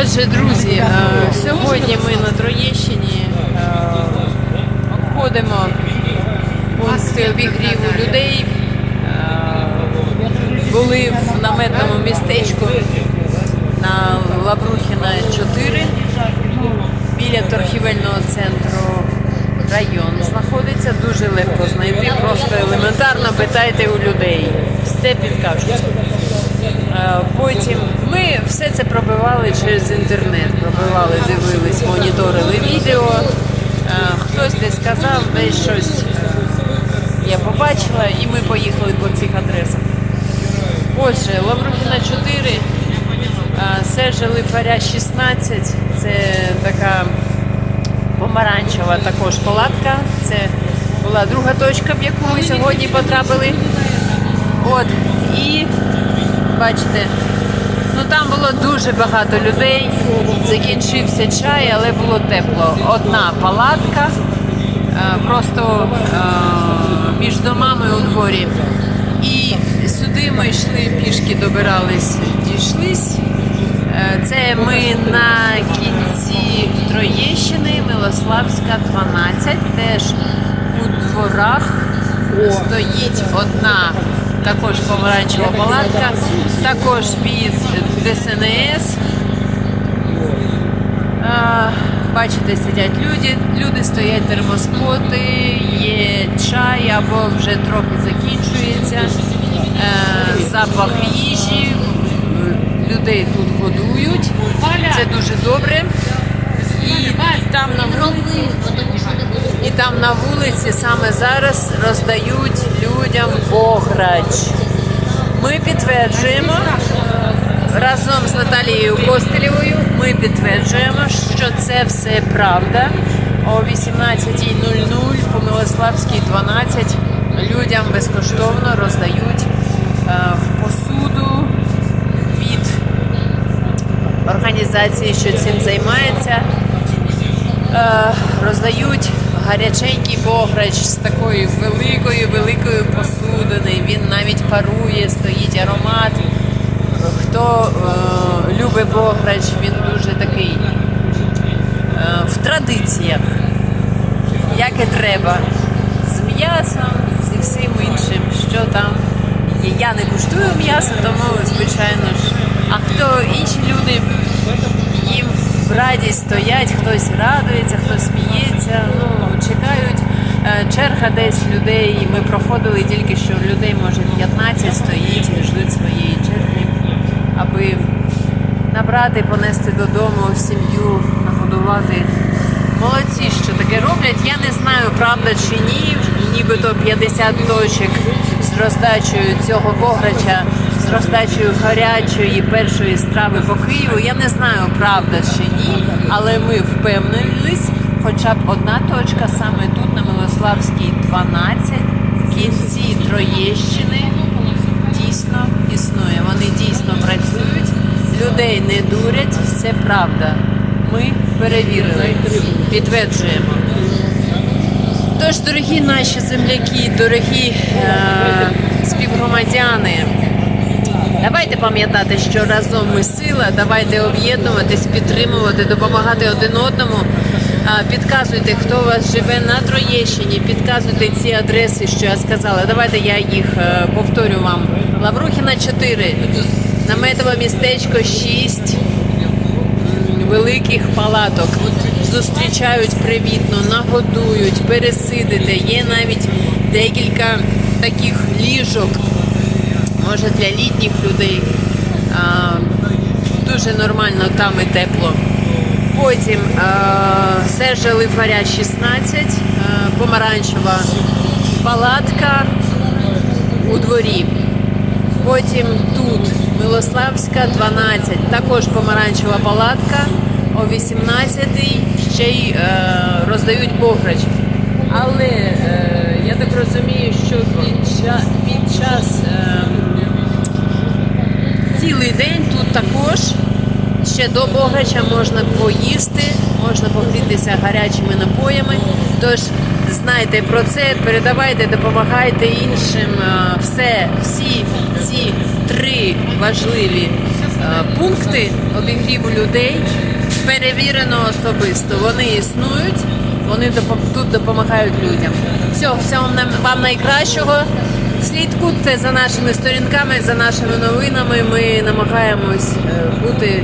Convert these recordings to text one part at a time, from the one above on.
Отже, друзі, е, сьогодні ми на Троєщині е, обходимо пункти обігріву людей. Е, Були в наметному містечку на Лаврухіна 4 біля торгівельного центру район знаходиться. Дуже легко знайти, просто елементарно питайте у людей. Все підкажуть. Е, Потім ми все це пробивали через інтернет. Пробивали, дивились, моніторили відео. Е, Хтось десь сказав, десь щось е, я побачила, і ми поїхали по цих адресах. Отже, Лаврухіна 4, е, Сержа Лифаря 16, це така помаранчева також палатка. Це була друга точка, в яку ми сьогодні потрапили. От, і бачите, ну там було дуже багато людей. Закінчився чай, але було тепло. Одна палатка, е, просто е, між домами у дворі. І сюди ми йшли пішки, добирались, дійшлись. Е, Це ми на кінці Троєщини, Милославська, 12. Теж у дворах стоїть одна також помаранчева палатка, також від ДСНС. Бачите, сидять люди, люди стоять термоскоти, є чай або вже трохи закінчується. Запах їжі, людей тут годують. Це дуже добре. І там на вулиці, і там на вулиці саме зараз роздають людям бограч. Ми підтверджуємо разом з Наталією Костелєвою. Ми підтверджуємо, що це все правда. О 18.00 по Милославській 12 людям безкоштовно роздають е, в посуду від організації, що цим займається. Е, роздають гаряченький бограч з такою великою великою посудиною. Він навіть парує, стоїть аромат. Хто е, любить бограч, він дуже такий е, в традиціях, як і треба. З м'ясом, зі всім іншим, що там є. Я не куштую м'ясо, тому звичайно ж. А хто інші люди їм радість стоять, хтось радується, хтось сміється, ну, чекають. Е, Черга десь людей. Ми проходили тільки що людей, може 15 стоїть і ждуть своєї черги, аби набрати, понести додому сім'ю, нагодувати. Молодці, що таке роблять. Я не знаю, правда чи ні. Нібито 50 точок з роздачею цього бограча, з роздачею гарячої першої страви по Києву. Я не знаю, правда чи ні, але ми впевнились, хоча б одна точка саме тут, на Милославській 12, в кінці Троєщини, дійсно існує. Вони дійсно працюють, людей не дурять, все правда. Ми перевірили, підтверджуємо. Тож, дорогі наші земляки, дорогі е, співгромадяни, давайте пам'ятати, що разом ми сила, давайте об'єднуватись, підтримувати, допомагати один одному. Е, Підказуйте, хто у вас живе на Троєщині, підказуйте ці адреси, що я сказала. Давайте я їх е, повторю вам. Лаврухіна 4, наметове містечко 6 великих палаток. Зустрічають привітно, нагодують, пересидите. Є навіть декілька таких ліжок, може для літніх людей. А, дуже нормально там і тепло. Потім Сержа Лифаря 16, а, помаранчева палатка у дворі. Потім тут Милославська 12, також помаранчева палатка. О 18-й ще й е, роздають бограч. Але е, я так розумію, що під час, під час е, цілий день тут також ще до бограча можна поїсти, можна погрітися гарячими напоями. Тож знайте про це, передавайте, допомагайте іншим. Е, Все, всі ці три важливі е, пункти обігріву людей перевірено особисто. Вони існують, вони тут допомагають людям. Всього нам вам найкращого. Слідкуйте за нашими сторінками, за нашими новинами. Ми намагаємось е, бути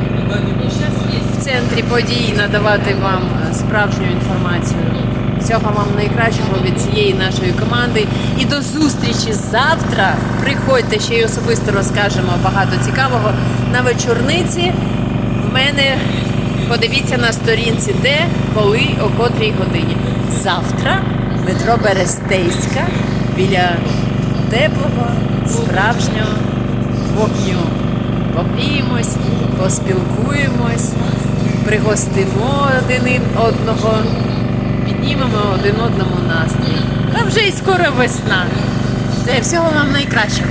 в центрі подій, надавати вам справжню інформацію. Всього вам найкращого від цієї нашої команди. І до зустрічі завтра. Приходьте ще й особисто розкажемо багато цікавого на вечорниці. В мене подивіться на сторінці, де, коли, о котрій годині. Завтра метро Берестейська біля теплого, справжнього вогню. Погріємось, поспілкуємось, пригостимо один одного, піднімемо один одному настрій. Та вже й скоро весна. Все, всього вам найкращого.